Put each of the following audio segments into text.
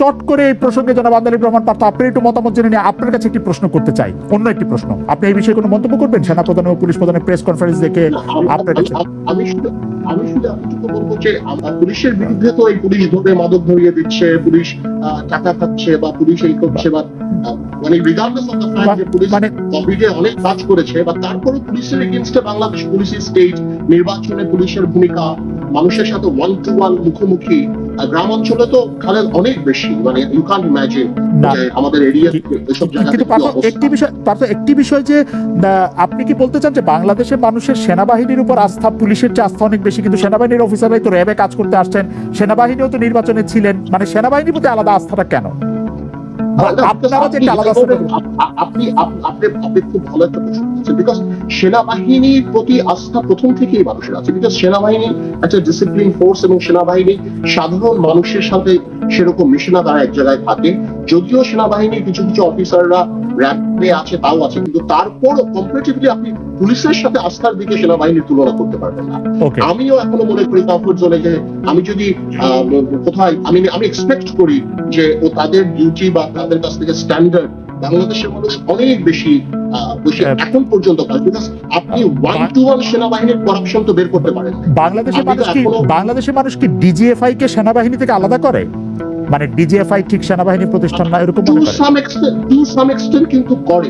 চট করে এই প্রসঙ্গে জনাব আন্দালিব রহমান পার্থ আপনি একটু মতামত জেনে নিয়ে আপনার কাছে একটি প্রশ্ন করতে চাই। অন্য একটি প্রশ্ন আপনি এই বিষয়ে কোনো মন্তব্য করবেন? সেনা প্রধান ও পুলিশ প্রধানের প্রেস কনফারেন্স দেখে আপনার কাছে আমি- শুধু আমি শুধু এতটুকু বলব যে পুলিশের বিরুদ্ধে তো এই পুলিশ ধরে মাদক ধরিয়ে দিচ্ছে পুলিশ টাকা খাচ্ছে বা পুলিশ এই করছে বা মানে রিগার্ডলেস অফ দ্য ফ্যাক্ট যে পুলিশ মানে কোভিডে অনেক কাজ করেছে বা তারপরে পুলিশের এগেনস্টে বাংলাদেশ পুলিশের স্টেট নির্বাচনে পুলিশের ভূমিকা মানুষের সাথে ওয়ান টু ওয়ান মুখোমুখি গ্রাম অঞ্চলে তো খালের অনেক বেশি মানে ইউ কান্ট ইমাজিন আমাদের এরিয়া এসব জায়গাতে। একটি বিষয় পার্থ, একটি বিষয় যে আপনি কি বলতে চান যে বাংলাদেশের মানুষের সেনাবাহিনীর উপর আস্থা পুলিশের চেয়ে আস্থা অনেক বেশি কিন্তু সেনাবাহিনীর অফিসাররাই তো র্যাবে কাজ করতে আসছেন সেনাবাহিনীও তো নির্বাচনে ছিলেন মানে সেনাবাহিনীর প্রতি আলাদা আস্থাটা কেন আপনারা আপনি- আলাদা আপনি আপনি আপনি আপনি খুব ভালো একটা প্রশ্ন করেছেন বিকজ সেনাবাহিনীর প্রতি আস্থা প্রথম থেকেই মানুষের আছে বিকজ সেনাবাহিনী একটা ডিসিপ্লিন ফোর্স এবং সেনাবাহিনী সাধারণ মানুষের সাথে সেরকম মিশে না তারা এক জায়গায় থাকে। যদিও সেনাবাহিনীর কিছু কিছু অফিসাররা র্যাবে আছে তাও আছে কিন্তু তারপর কম্পারেটিভলি আপনি পুলিশের সাথে আস্থার দিকে সেনাবাহিনীর তুলনা করতে পারবেন না। আমিও এখনও মনে করি কমফোর্ট জোনে যে আমি যদি কোথায় আমি আমি এক্সপেক্ট করি যে ও তাদের ডিউটি বা তাদের কাছ থেকে স্ট্যান্ডার্ড বাংলাদেশের মানুষ অনেক বেশি হ্যাঁ। এখন পর্যন্ত আপনি ওয়ান টু ওয়ান সেনাবাহিনীর করাপশন তো বের করতে পারেন। বাংলাদেশের মানুষ কি বাংলাদেশের মানুষ কি ডিজিএফআই কে সেনাবাহিনী থেকে আলাদা করে? মানে ডিজিএফআই ঠিক সেনাবাহিনী প্রতিষ্ঠান না এরকম মনে করে? টু সাম এক্সটেন্ট কিন্তু করে।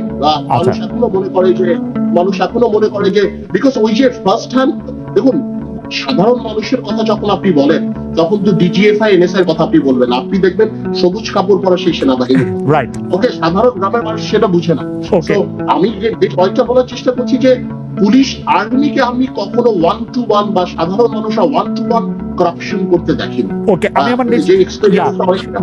মানুষ আচ্ছা। এখনও মনে করে যে মানুষ এখনও মনে করে যে বিকজ ওই যে ফার্স্ট হ্যান্ড দেখুন সাধারণ মানুষের কথা যখন আপনি বলেন তখন তো ডিজিএফআই এনএসআই কথা আপনি বলবেন। আপনি দেখবেন সবুজ কাপড় পরা সেই সেনাবাহিনী। রাইট ওকে সাধারণ গ্রামের মানুষ সেটা বুঝে না। So, আমি যে যে পয়েন্টটা বলার চেষ্টা করছি যে পুলিশ আর্মিকে আমি কখনো ওয়ান টু ওয়ান বা সাধারণ মানুষরা ওয়ান টু ওয়ান করাপশন করতে দেখিনি। ওকে আমি আমার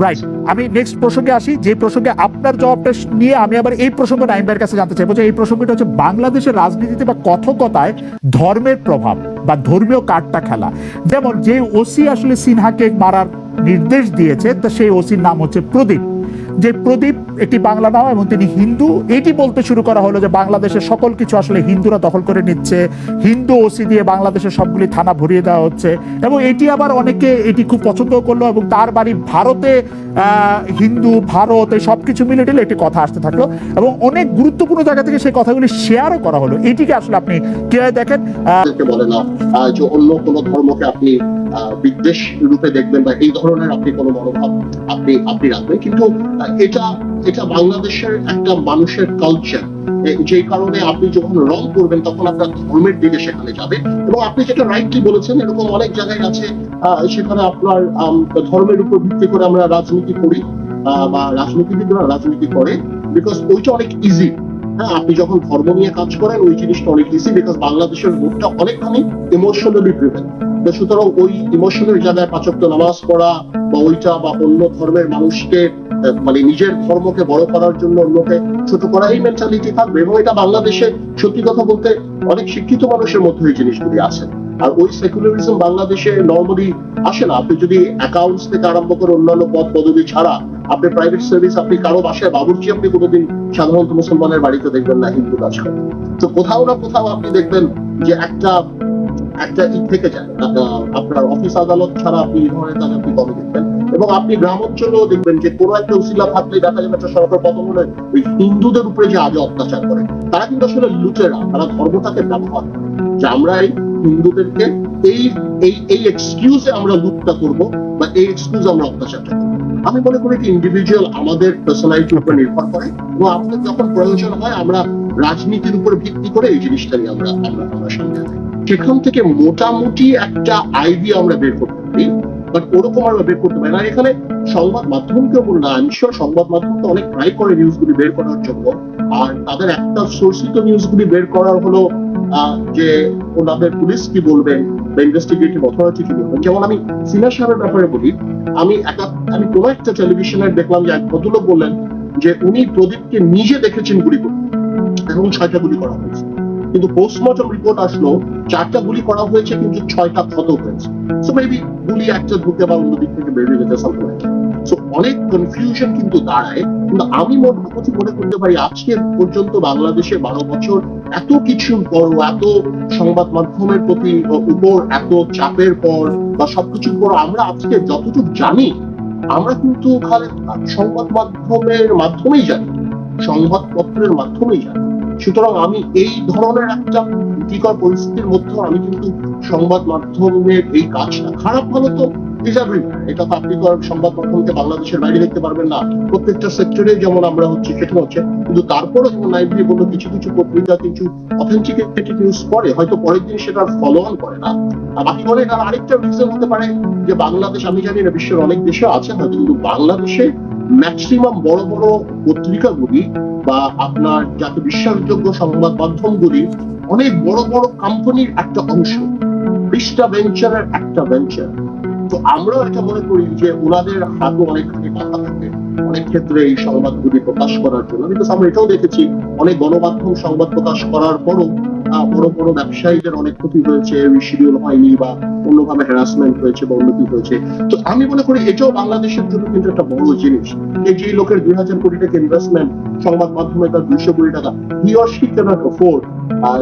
রাইট আমি নেক্সট প্রসঙ্গে আসি যে প্রসঙ্গে আপনার জবাবটা নিয়ে আমি আবার এই প্রসঙ্গ নাইম কাছে জানতে চাইব যে এই প্রসঙ্গটা হচ্ছে বাংলাদেশের রাজনীতিতে বা কথকতায় ধর্মের প্রভাব বা ধর্মীয় কার্ডটা খেলা। যেমন যে ওসি আসলে সিনহাকে মারার নির্দেশ দিয়েছে তা সেই ওসির নাম হচ্ছে প্রদীপ। যে প্রদীপ একটি বাংলা নাম এবং তিনি হিন্দু, এটি বলতে শুরু করা হলো যে বাংলাদেশের সকল কিছু আসলে হিন্দুরা দখল করে নিচ্ছে। হিন্দু ওসি দিয়ে বাংলাদেশের সবগুলি থানা ভরিয়ে দেওয়া হচ্ছে। এবং এটি আবার অনেকে এটি খুব পছন্দ করল এবং তার বাড়ি ভারতে হিন্দু, ভারত, এই সব কিছু মিলে টিলে একটি কথা আসতে থাকল। এবং অনেক গুরুত্বপূর্ণ জায়গা থেকে সেই কথাগুলি শেয়ারও করা হলো। এটিকে আসলে আপনি কীভাবে দেখেন? অন্য কোনো ধর্মকে আপনি বিদ্বেষ রূপে দেখবেন বা এই ধরনের আপনি কোনো মনোভাব আপনি আপনি রাখবেন। কিন্তু এটা এটা বাংলাদেশের একটা মানুষের কালচার যেই কারণে আপনি যখন রং করবেন, তখন আপনার ধর্মের দিকে সেখানে যাবে। এবং আপনি যেটা রাইটলি বলেছেন, এরকম অনেক জায়গায় আছে সেখানে আপনার ধর্মের উপর ভিত্তি করে আমরা রাজনীতি করি বা রাজনীতিবিদরা রাজনীতি করে বিকজ ওইটা অনেক ইজি হ্যাঁ আপনি যখন ধর্ম নিয়ে কাজ করেন, ওই জিনিসটা অনেক ইজি বিকজ বাংলাদেশের ভোটটা অনেকখানি ইমোশনালি ড্রিভেন সুতরাং ওই ইমোশনের জায়গায় পাচক নামাজ পড়া, বা ওইটা, বা অন্য ধর্মের মানুষকে মানে নিজের ধর্মকে বড় করার জন্য অন্যকে ছোট করা, এই মেন্টালিটি থাকবে এবং এটা বাংলাদেশে সত্যি কথা বলতে অনেক শিক্ষিত মানুষের মধ্যে এই জিনিসগুলি আছে। আর ওই সেকুলারিজম বাংলাদেশে নর্মালি আসে না। আপনি যদি অ্যাকাউন্টস থেকে আরম্ভ করে অন্যান্য পদ পদবি ছাড়া আপনি প্রাইভেট সার্ভিস আপনি কারও বাসায় বাবুর্চি আপনি কোনোদিন সাধারণত মুসলমানের বাড়িতে দেখবেন না, হিন্দু কাজ করে। তো কোথাও না কোথাও আপনি দেখবেন যে একটা একটা ই থেকে যায়। আপনার অফিস আদালত ছাড়া আপনি এই ধরনের কাজ আপনি কমে দেখবেন? এবং আপনি গ্রাম অঞ্চলেও দেখবেন যে কোনো একটা উসিলা থাকলে দেখা যাবে একটা সরকার পতন হলে ওই হিন্দুদের উপরে যে আজও অত্যাচার করে, তারা কিন্তু আসলে লুটেরা, তারা ধর্মটাকে ব্যবহার করে। যে আমরা এই হিন্দুদেরকে এই এই এই এক্সকিউজে আমরা লুটটা করব বা এই এক্সকিউজে আমরা অত্যাচারটা করব। আমি মনে করি কি ইন্ডিভিজুয়াল আমাদের পার্সোনালিটির উপর নির্ভর করে এবং আমাদের যখন প্রয়োজন হয়, আমরা রাজনীতির উপর ভিত্তি করে এই জিনিসটা নিয়ে আমরা আমরা সামনে আগাই সেখান থেকে মোটামুটি একটা আইডিয়া আমরা বের করতে পারি বাট ওরকম আমরা বের করতে পারি না। এখানে সংবাদ মাধ্যমকে বললাম আমি শিওর সংবাদ মাধ্যম তো অনেক ট্রাই করে নিউজগুলি বের করার জন্য। আর তাদের একটা সোর্সিত নিউজগুলি বের করার হলো যে ওনাদের পুলিশ কি বলবেন বা ইনভেস্টিগেটিভ অথরিটি কি বলবেন। যেমন আমি সিনা সাহেবের ব্যাপারে বলি, আমি একা, আমি কোনো একটা টেলিভিশনে দেখলাম যে এক ভদ্রলোক বললেন যে উনি প্রদীপকে নিজে দেখেছেন গুলি করতে, এবং ছয়টা গুলি করা হয়েছে। কিন্তু পোস্টমর্টম রিপোর্ট আসলো, চারটা গুলি করা হয়েছে, কিন্তু ছয়টা ক্ষত হয়েছে। সো মেবি গুলি একটা ঢুকে বা অন্য দিক থেকে বেরিয়ে যেতে সামনে সো অনেক কনফিউশন কিন্তু দাঁড়ায়, কিন্তু আমি মোটামুটি মনে করতে পারি আজকে পর্যন্ত বাংলাদেশে বারো বছর এত কিছুর পর এত সংবাদ মাধ্যমের প্রতি উপর, এত চাপের পর বা সবকিছুর পর আমরা আজকে যতটুকু জানি, আমরা কিন্তু খালি সংবাদ মাধ্যমের মাধ্যমেই জানি, সংবাদপত্রের মাধ্যমেই জানি। সুতরাং আমি এই ধরনের একটা ভীতিকর পরিস্থিতির মধ্যেও আমি কিন্তু সংবাদ মাধ্যমের এই কাজটা খারাপ ভালো তো এটা তো আপনি সংবাদ মাধ্যমকে বাংলাদেশের বাইরে দেখতে পারবেন না। প্রত্যেকটা সেক্টরে যেমন আমরা হচ্ছে সেটা হচ্ছে। কিন্তু তারপরও যেমন নাইব্রেরি বলল, কিছু কিছু পত্রিকা কিছু নিউজ করে হয়তো পরের দিন সেটা ফলো অন করে না। বাকি বলে তার আরেকটা রিজন হতে পারে যে বাংলাদেশ, আমি জানি না, বিশ্বের অনেক দেশে আছে, হয়তো কিন্তু বাংলাদেশে ম্যাক্সিমাম বড় বড় পত্রিকাগুলি বা আপনার যাতে বিশ্বাসযোগ্য সংবাদ মাধ্যমগুলি, অনেক বড় বড় কোম্পানির একটা অংশ বিশটা ভেঞ্চারের একটা ভেঞ্চার তো আমরাও এটা মনে করি যে ওনাদের হাতও অনেকখানি বাধা থাকে, অনেক ক্ষেত্রে এই সংবাদগুলি প্রকাশ করার জন্য। কিন্তু আমরা এটাও দেখেছি, অনেক গণমাধ্যম সংবাদ প্রকাশ করার পরও বড় বড় ব্যবসায়ীদের অনেক ক্ষতি হয়েছে রিশিডিউল হয়নি বা অন্যভাবে হ্যারাসমেন্ট হয়েছে বা উন্নতি হয়েছে। তো আমি মনে করি এটাও বাংলাদেশের জন্য কিন্তু একটা বড় জিনিস যে যে লোকের দুই হাজার কোটি টাকা ইনভেস্টমেন্ট সংবাদ মাধ্যমে তার দুইশো কোটি টাকা he or she can't afford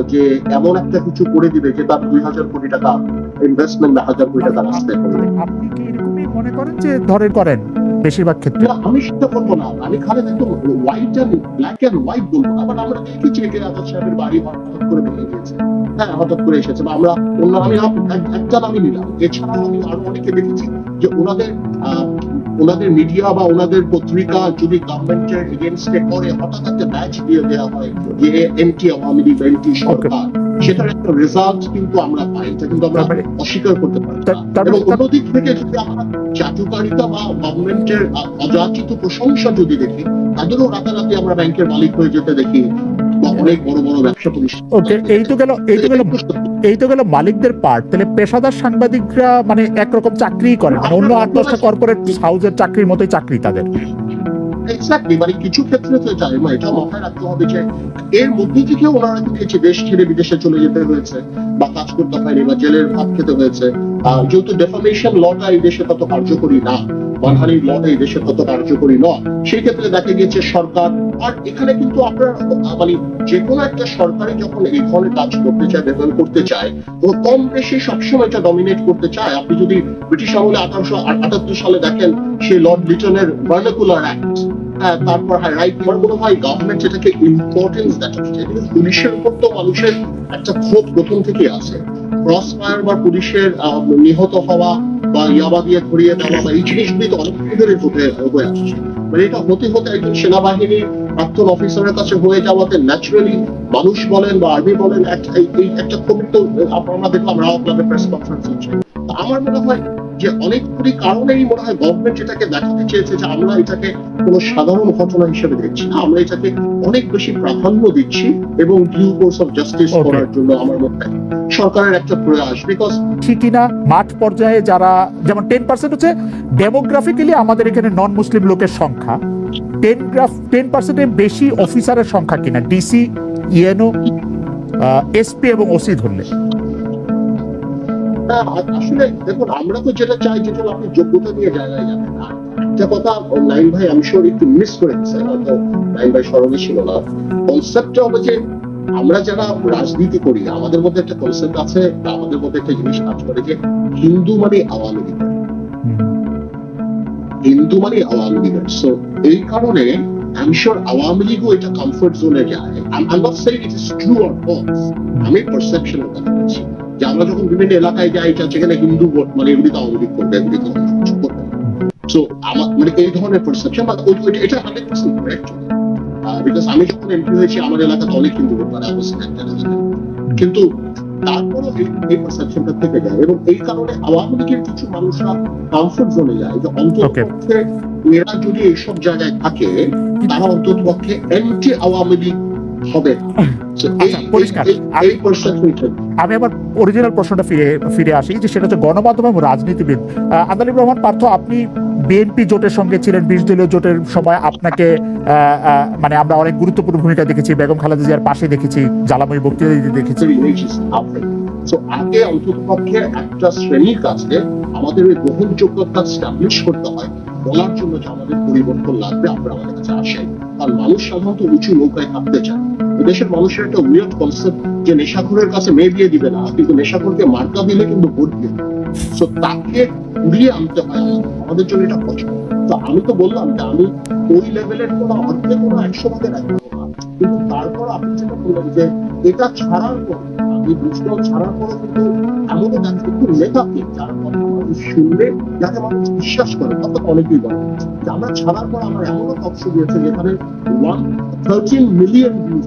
যে এমন একটা কিছু করে দিবে যে তার দুই হাজার কোটি টাকা ইনভেস্টমেন্ট বা হাজার টাকা রাস্তায় আপনি কি এরকমই মনে করেন যে ধরে করেন? বেশিরভাগ ক্ষেত্রে। আমি সেটা করব না। আমি খালি একদম white and black and white বলব না বাট আমরা দেখেছি যে আজাদ সাহেবের বাড়ি হঠাৎ করে ভেঙে গিয়েছে। হ্যাঁ হঠাৎ করে এসেছে বা আমরা অন্য আমি এক- একটা নামই নিলাম। এছাড়াও আমি আরও অনেকে দেখেছি যে ওনাদের ওনাদের মিডিয়া বা ওনাদের পত্রিকা যদি গভর্নমেন্টের এগেনস্টে করে হঠাৎ একটা ব্যাচ দিয়ে দেওয়া হয় যে এনটি আওয়ামী লীগ এনটি সরকার। সেটার একটা রেজাল্ট কিন্তু আমরা পাই এটা কিন্তু আমরা অস্বীকার করতে পারি এবং অন্যদিক থেকে যদি আমরা চাটুকারিতা বা গভর্নমেন্টের অযাচিত প্রশংসা যদি দেখি তাদেরও রাতারাতি আমরা ব্যাংকের মালিক হয়ে যেতে দেখি অনেক বড় বড় ব্যবসা প্রতিষ্ঠান ওকে এই তো গেল এই তো গেল এই তো গেল মালিকদের পার্ট তাহলে পেশাদার সাংবাদিকরা মানে একরকম চাকরিই করে মানে অন্য আট দশটা কর্পোরেট হাউসের চাকরির মতোই চাকরি তাদের। এক্স্যাক্টলি মানে কিছু ক্ষেত্রে তো এটা মানে এটা মাথায় রাখতে হবে যে এর মধ্যে থেকে ওনারা দেখেছি দেশ ছেড়ে বিদেশে চলে যেতে হয়েছে, বা কাজ করতে হয়নি বা জেলের ভাত খেতে হয়েছে যেহেতু ডেফামেশন লটা এই দেশে তত কার্যকরী না মানহানি ল এই দেশে তত কার্যকরী নয়, সেই ক্ষেত্রে দেখা গিয়েছে সরকার, আর এখানে কিন্তু আপনার মানে যে কোনো একটা সরকারি যখন এই ধরনের কাজ করতে চায় ব্যবহার করতে চায়, তো কম বেশি সবসময় এটা ডমিনেট করতে চায়। আপনি যদি ব্রিটিশ আমলে আঠারোশো আটাত্তর সালে দেখেন সেই লর্ড লিটনের ভার্নাকুলার অ্যাক্ট তারপর হ্যাঁ রাইট আমার মনে হয় গভর্নমেন্ট এটাকে ইম্পর্টেন্স দেখাচ্ছে পুলিশের উপর তো মানুষের একটা ক্ষোভ প্রথম থেকেই আছে। ক্রস ফায়ার বা পুলিশের নিহত হওয়া বা ইয়াবা দিয়ে ধরিয়ে দেওয়া বা এই জিনিসগুলি তো অনেক হতে হয়ে আসছে। মানে এটা হতে হতে একজন সেনাবাহিনীর প্রাক্তন অফিসারের কাছে হয়ে যাওয়াতে ন্যাচারালি মানুষ বলেন বা আর্মি বলেন, একটা ক্ষোভ তো, আমরা দেখলাম, রাও ক্লাবের প্রেস কনফারেন্স হচ্ছে। আমার মনে হয় যে অনেকগুলি কারণেই মনে হয় গভর্নমেন্ট এটাকে দেখাতে চেয়েছে যে আমরা এটাকে কোনো সাধারণ ঘটনা হিসেবে দেখছি না। আমরা এটাকে অনেক বেশি প্রাধান্য দিচ্ছি এবং ডিউ কোর্স অফ জাস্টিস করার জন্য আমার মনে সরকারের একটা প্রয়াস। বিকজ মাঠ পর্যায়ে যারা যেমন টেন পার্সেন্ট হচ্ছে ডেমোগ্রাফিক্যালি আমাদের এখানে নন মুসলিম লোকের সংখ্যা। টেন গ্রাফ টেন পার্সেন্টের বেশি অফিসারের সংখ্যা কিনা? ডিসি ইএনও এসপি এবং ওসি ধরলে। আসলে দেখুন, আমরা তো যেটা চাই যেটা আপনি যোগ্যতা নিয়ে জায়গায় যাবেন কথা নাইন ভাই আমি শিওর একটু মিস করে হয়তো নাইন ভাই স্মরণে ছিল না। কনসেপ্টটা যে আমরা যারা রাজনীতি করি, আমাদের মধ্যে একটা কনসেপ্ট আছে, আমাদের মধ্যে একটা জিনিস কাজ করে যে হিন্দু মানে আওয়ামী লীগ। হিন্দু মানে আওয়ামী লীগের সো এই কারণে আমি শিওর আওয়ামী লীগও এটা কমফোর্ট জোনে যায়। আমি কথা বলছি। যে আমরা যখন বিভিন্ন এলাকায় যাই সেখানে হিন্দু ভোট মানে এগুলি তো আওয়ামী লীগ করবে এগুলি তো সো আমার মানে এই ধরনের পারসেপশন বা এটা হান্ড্রেড পার্সেন্ট কারেক্ট বিকজ আমি যখন এমপি হয়েছি আমার এলাকাতে অনেক হিন্দু ভোট মানে কিন্তু তারপরও এই- পারসেপশনটা থেকে যায়। এবং এই কারণে আওয়ামী লীগের কিছু মানুষরা কমফোর্ট জোনে যায় যে অন্তত এরা যদি এইসব জায়গায় থাকে তারা অন্তত পক্ষে অ্যান্টি আওয়ামী লীগ হবে। আচ্ছা, পরিষ্কার। আমি আবার অরিজিনাল প্রশ্নটা ফিরে ফিরে আসি যে সেটা হচ্ছে গণমাধ্যম এবং রাজনীতিবিদ। আহ, আন্দালিব রহমান পার্থ আপনি বিএনপি জোটের সঙ্গে ছিলেন বিশ দলীয় জোটের সময় আপনাকে মানে আমরা অনেক গুরুত্বপূর্ণ ভূমিকা দেখেছি বেগম খালেদা জিয়ার পাশে দেখেছি জ্বালাময়ী বক্তৃতা দিতে দেখেছি। আগে অন্তত একটা শ্রেণির কাছে আমাদের ওই গ্রহণযোগ্যতা স্টাবলিশ করতে হয়। বলার জন্য যে আমাদের পরিবর্তন লাগবে, আমরা আমাদের কাছে আসে আর মানুষ সাধারণত উঁচু নৌকায় থাকতে চায় এদেশের মানুষের একটা উইয়ার্ড কনসেপ্ট যে নেশাখোরের কাছে মেয়ে দিয়ে দিবে না, কিন্তু নেশাখোরকে মার্কা দিলে কিন্তু ভোট দিবে সো তাকে ঘুরিয়ে আনতে হয় আমাদের। জন্য এটা পছন্দ তো আমি তো বললাম যে আমি ওই লেভেলের কোনো অর্ধেক কোনো একশো ভাগের। কিন্তু তারপর আপনি যেটা বললেন যে এটা ছাড়ার পর বুঝলেও ছাড়ার পরে কিন্তু এমনও দেখা একটু লেখা কি যার কথা মানুষ শুনবে যাতে মানুষ বিশ্বাস করে, তো অনেকেই বলে। যে আমরা ছাড়ার পর আমার এমনও অংশ দিয়েছে যেখানে ওয়ান থার্টিন মিলিয়ন ভিউজ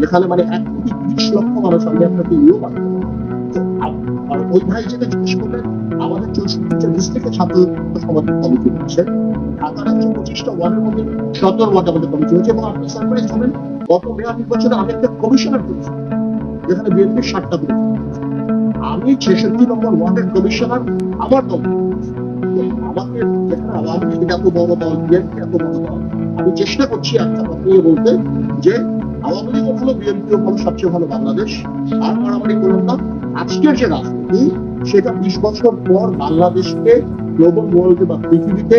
যেখানে মানে এক কোটি তিরিশ লক্ষ মানুষ আমি আপনাকে ইয়েও পাঠাতে আর ওই ভাই যেটা জিজ্ঞেস করলেন আমাদের চৌষট্টিটা ডিস্ট্রিক্টে ছাত্র সমাজের কমিটি হচ্ছে ঢাকার একশো পঁচিশটা ওয়ার্ডের মধ্যে সতেরো ওয়ার্ড আমাদের কমিটি হচ্ছে এবং আপনি সরকারি জানেন গত মেয়র নির্বাচনে আমি একটা কমিশনার করেছি। যেখানে বিএনপির ষাটটা বুথ আমি ছেষট্টি নম্বর ওয়ার্ডের কমিশনার, আমার আমাকে যেখানে আওয়ামী লীগ এত বড় দল, বিএনপি এত বড় দল, আমি চেষ্টা করছি একটা কথা বলতে যে, আওয়ামী লীগও ভালো, বিএনপিও ভালো, সবচেয়ে ভালো বাংলাদেশ। আর মারামারি করুন না। আজকের যে রাজনীতি, সেটা বিশ বছর পর বাংলাদেশকে গ্লোবাল ওয়ার্ল্ডে বা পৃথিবীতে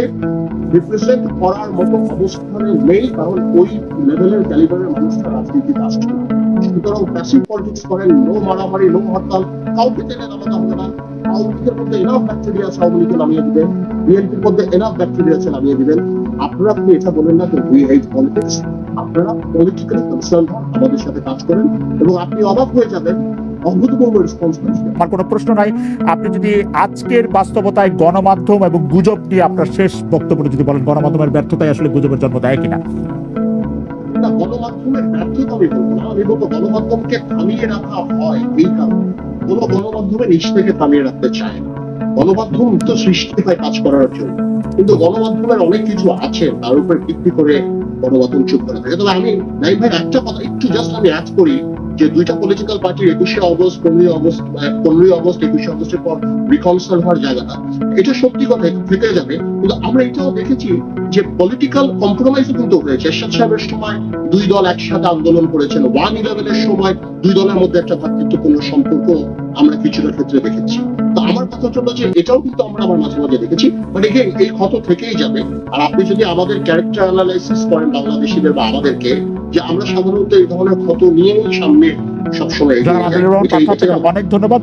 রিপ্রেজেন্ট করার মতো অবস্থানে নেই, কারণ ওই লেভেলের ক্যালিবারের মানুষরা রাজনীতিতে আসছে। সুতরাং প্যাসিভ পলিটিক্স করেন নো মারামারি নো হরতাল, কাউকে টেনে নামাতে হবে না। লীগের মধ্যে এনাফ ব্যাকটেরিয়া আছে আওয়ামী লীগকে নামিয়ে দিবেন বিএনপির মধ্যে এনাফ ব্যাকটেরিয়া আছে নামিয়ে দিবেন আপনারা আপনি এটা বলেন না যে উই হেট পলিটিক্স আপনারা পলিটিক্যালি কনসার্ন আমাদের সাথে কাজ করেন এবং আপনি অবাক হয়ে যাবেন অভূতপূর্ব রেসপন্স পাচ্ছেন আমার কোনো প্রশ্ন নাই। আপনি যদি আজকের বাস্তবতায় গণমাধ্যম এবং গুজব নিয়ে আপনার শেষ বক্তব্য যদি বলেন গণমাধ্যমের ব্যর্থতায় আসলে গুজবের জন্ম দেয় কিনা? না গণমাধ্যমের ব্যর্থতা আমি বলব না। আমি বলব গণমাধ্যমকে থামিয়ে রাখা হয় এই কারণে। কোনো গণমাধ্যমে নিচ থেকে থামিয়ে রাখতে চায় না। গণমাধ্যম তো সৃষ্টি হয় কাজ করার জন্য। কিন্তু গণমাধ্যমের অনেক কিছু আছে তার উপর ভিত্তি করে গণমাধ্যম চুপ করে থাকে। তবে আমি নাই ভাই একটা কথা একটু জাস্ট আমি অ্যাড করি। যে দুইটা পলিটিক্যাল পার্টির একুশে অগস্ট, পনেরোই অগস্ট পনেরোই অগস্ট, একুশে অগস্টের পর রিকনসাল হওয়ার জায়গাটা এটা সত্যি কথা থেকে যাবে। কিন্তু আমরা এটাও দেখেছি যে পলিটিক্যাল কম্প্রোমাইজও কিন্তু হয়েছে। এরশাদ সাহেবের সময় দুই দল একসাথে আন্দোলন করেছেন ওয়ান ইলেভেনের সময় দুই দলের মধ্যে একটা ভ্রাতৃত্বপূর্ণ সম্পর্ক আমরা কিছুটা ক্ষেত্রে দেখেছি। তো আমার কথা হলো যে এটাও কিন্তু আমরা আমার মাঝে মাঝে দেখেছি। বাট এগেন এই ক্ষত থেকেই যাবে। আর আপনি যদি আমাদের ক্যারেক্টার অ্যানালাইসিস করেন বাংলাদেশিদের বা আমাদেরকে যে আমরা সাধারণত এই ধরনের ক্ষত নিয়েই সামনে সবসময় অনেক ধন্যবাদ।